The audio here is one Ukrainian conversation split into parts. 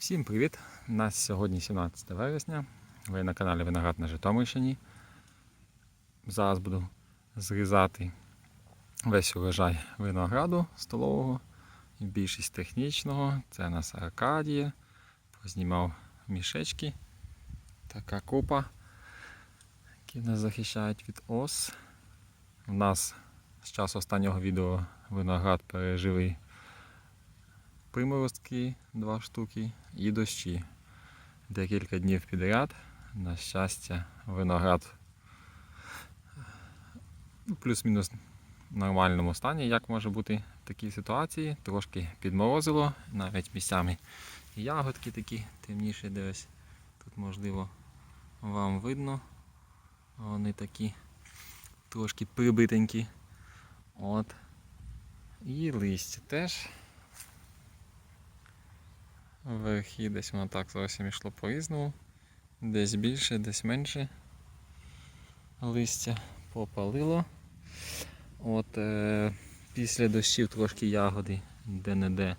Всім привіт! У нас сьогодні 17 вересня. Ви на каналі Виноград на Житомирщині. Зараз буду зрізати весь урожай винограду столового і більшість технічного. Це у нас Аркадія. Познімав мішечки. Така купа, які нас захищають від ос. У нас з часу останнього відео виноград переживий приморозки два штуки і дощі. Декілька днів підряд. На щастя, виноград ну, плюс-мінус в нормальному стані, як може бути в такій ситуації. Трошки підморозило, навіть місцями ягодки такі темніші десь. Тут можливо вам видно. Вони такі трошки прибитенькі. От. І листя теж Верхи десь воно так зовсім йшло по-різному. Десь більше, десь менше листя попалило. От е, після дощів трошки ягоди де-не-де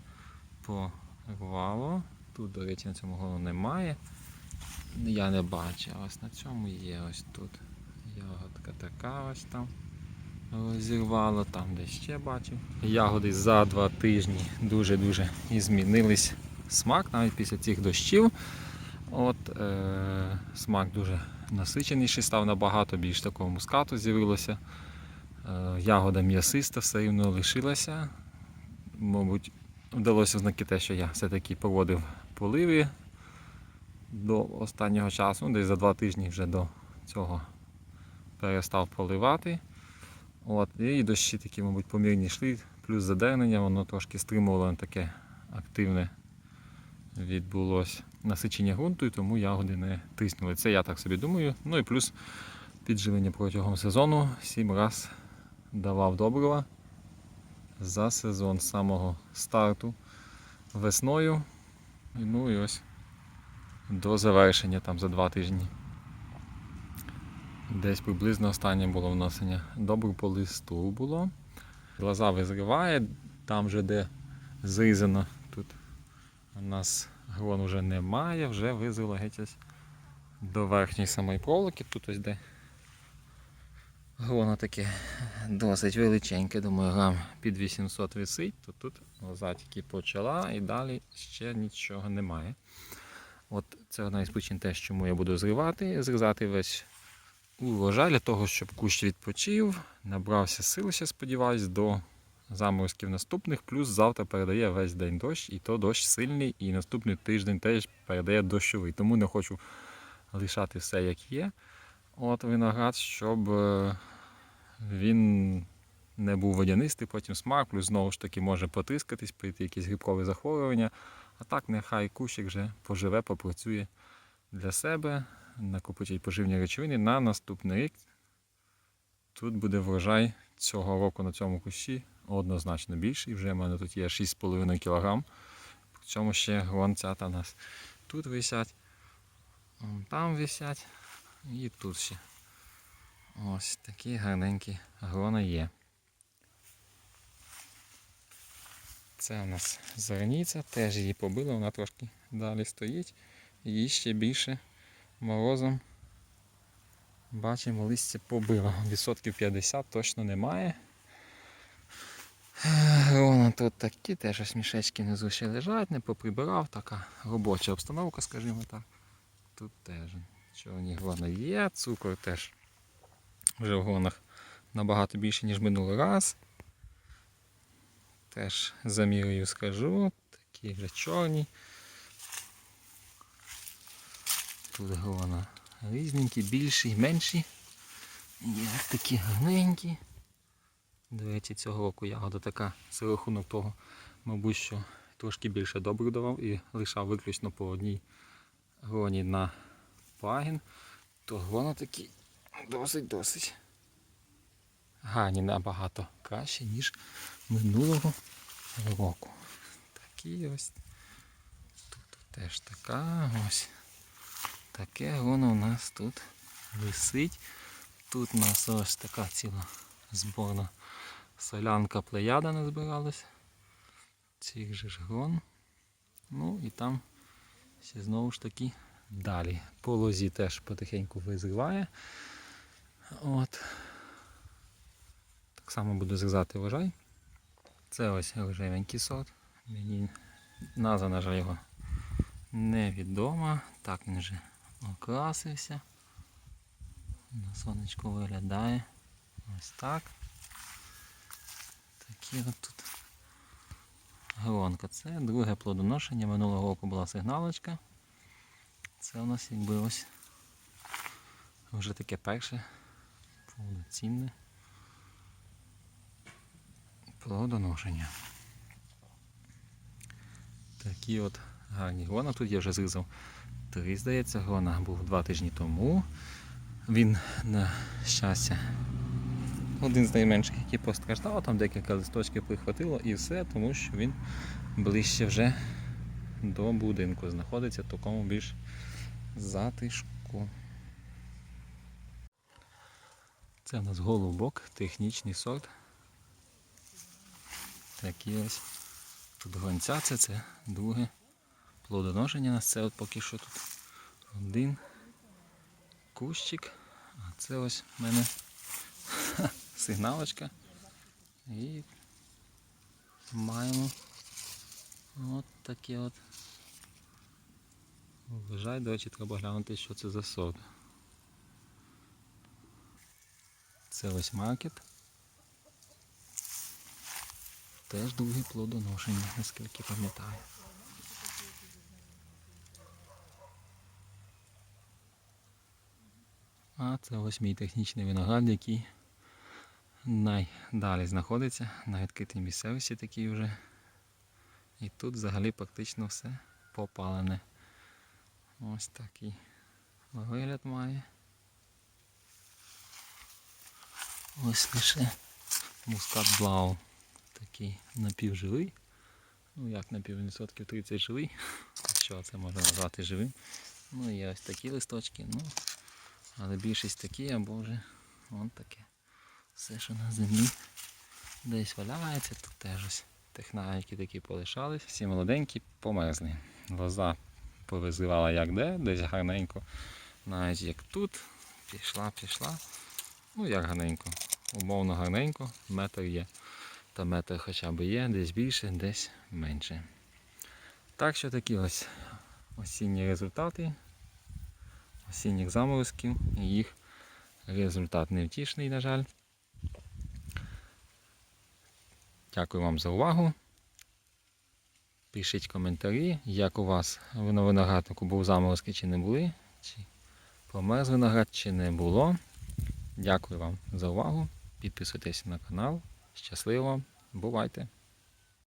порвало. Тут, до речі, на цьому голу немає. Я не бачу, а ось на цьому є ось тут. Ягодка така ось там розірвало, там де ще бачив. Ягоди за два тижні дуже-дуже змінились смак навіть після цих дощів. От, е, Смак дуже насиченіший, став набагато більш такого мускату з'явилося. Е, ягода м'ясиста все рівно лишилася. Мабуть, вдалося знаки те, що я все-таки проводив поливи до останнього часу, десь за два тижні вже до цього перестав поливати. От, І дощі такі, мабуть, помірні йшли, плюс задернення, воно трошки стримувало таке активне відбулось насичення ґрунту, і тому ягоди не тиснули. Це я так собі думаю. Ну і плюс підживлення протягом сезону сім раз давав добрива за сезон з самого старту весною. Ну і ось до завершення там за два тижні. Десь приблизно останнє було вносення добру по листу було. Глаза визриває, там же де зрізано, у нас грон вже немає, вже визило геть ось до верхньої самої проволоки. Тут ось де гроно таке досить величеньке, думаю, грам під 800 висить, то тут лоза тільки почала і далі ще нічого немає. От Це одна із причин те, чому я буду зривати, зрізати весь урожай для того, щоб кущ відпочив, набрався сил, ще сподіваюсь, до заморозків наступних, плюс завтра передає весь день дощ, і то дощ сильний, і наступний тиждень теж передає дощовий. Тому не хочу лишати все як є. От виноград, щоб е, він не був водянистий, потім смак, плюс знову ж таки може потискатись, прийти якісь грибкові захворювання. А так нехай кущик вже поживе, попрацює для себе, накопичить поживні речовини на наступний рік. Тут буде врожай цього року на цьому кущі однозначно більший. Вже в мене тут є 6,5 кг. Причому ще гронцята у нас тут висять, там висять і тут ще. Ось такі гарненькі грона є. Це у нас зерніця, теж її побило, вона трошки далі стоїть. Її ще більше морозом. Бачимо, листя побило. Відсотків 50 точно немає. Воно тут такі теж ось мішечки внизу ще лежать, не поприбирав, така робоча обстановка, скажімо так. Тут теж чорні грони є, цукор теж вже в гронах набагато більше, ніж минулий раз. Теж за мірою скажу, такі вже чорні. Тут грона різненькі, більші, менші. Є такі гарненькі. До цього року ягода така за рахунок того, мабуть, що трошки більше добру давав і лишав виключно по одній гроні на пагін, то грона такі досить-досить гарні набагато краще, ніж минулого року. Такі ось. Тут теж така ось. Таке воно у нас тут висить. Тут у нас ось така ціла зборна солянка плеяда назбиралась. Цих же ж грон. Ну і там Ще знову ж таки далі. По лозі теж потихеньку визріває. От. Так само буду зрізати врожай. Це ось рожевенький сорт. Мені назва, на жаль, його невідома. Так він вже окрасився. На сонечку виглядає. Ось так. Такі от тут гронка. Це друге плодоношення. Минулого року була сигналочка. Це у нас якби ось вже таке перше повноцінне плодоношення. Такі от гарні грона. Тут я вже зрізав три, здається, грона був два тижні тому. Він, на щастя, один з найменших, який постраждав, там декілька листочків прихватило і все, тому що він ближче вже до будинку знаходиться такому більш затишку. Це у нас голубок, технічний сорт. Такі ось. Тут гонця це друге плодоношення нас. Це от поки що тут один кущик. А це ось в мене сигналочка. І маємо от таке от. Вважай, до речі, треба глянути, що це за сорт. Це ось маркет. Теж друге плодоношення, наскільки пам'ятаю. А це ось мій технічний виноград, який найдалі знаходиться на відкритій місцевості такий вже. І тут взагалі практично все попалене. Ось такий вигляд має. Ось лише мускат блау. Такий напівживий. Ну як напіввідсотків 30 живий. Що це можна назвати живим. Ну і ось такі листочки. Ну, але більшість такі або вже вон таке. Все, що на землі десь валяється, тут теж ось технарики такі полишались, всі молоденькі, померзли. Лоза повизривала як де, десь гарненько. Навіть як тут. Пішла, пішла. Ну як гарненько. Умовно гарненько, метр є. Та метр хоча б є, десь більше, десь менше. Так що такі ось осінні результати осінніх заморозків. І їх результат невтішний, на жаль. Дякую вам за увагу. Пишіть коментарі, як у вас на винограднику був заморозки чи не були, чи померз виноград, чи не було. Дякую вам за увагу. Підписуйтесь на канал. Щасливо! Бувайте!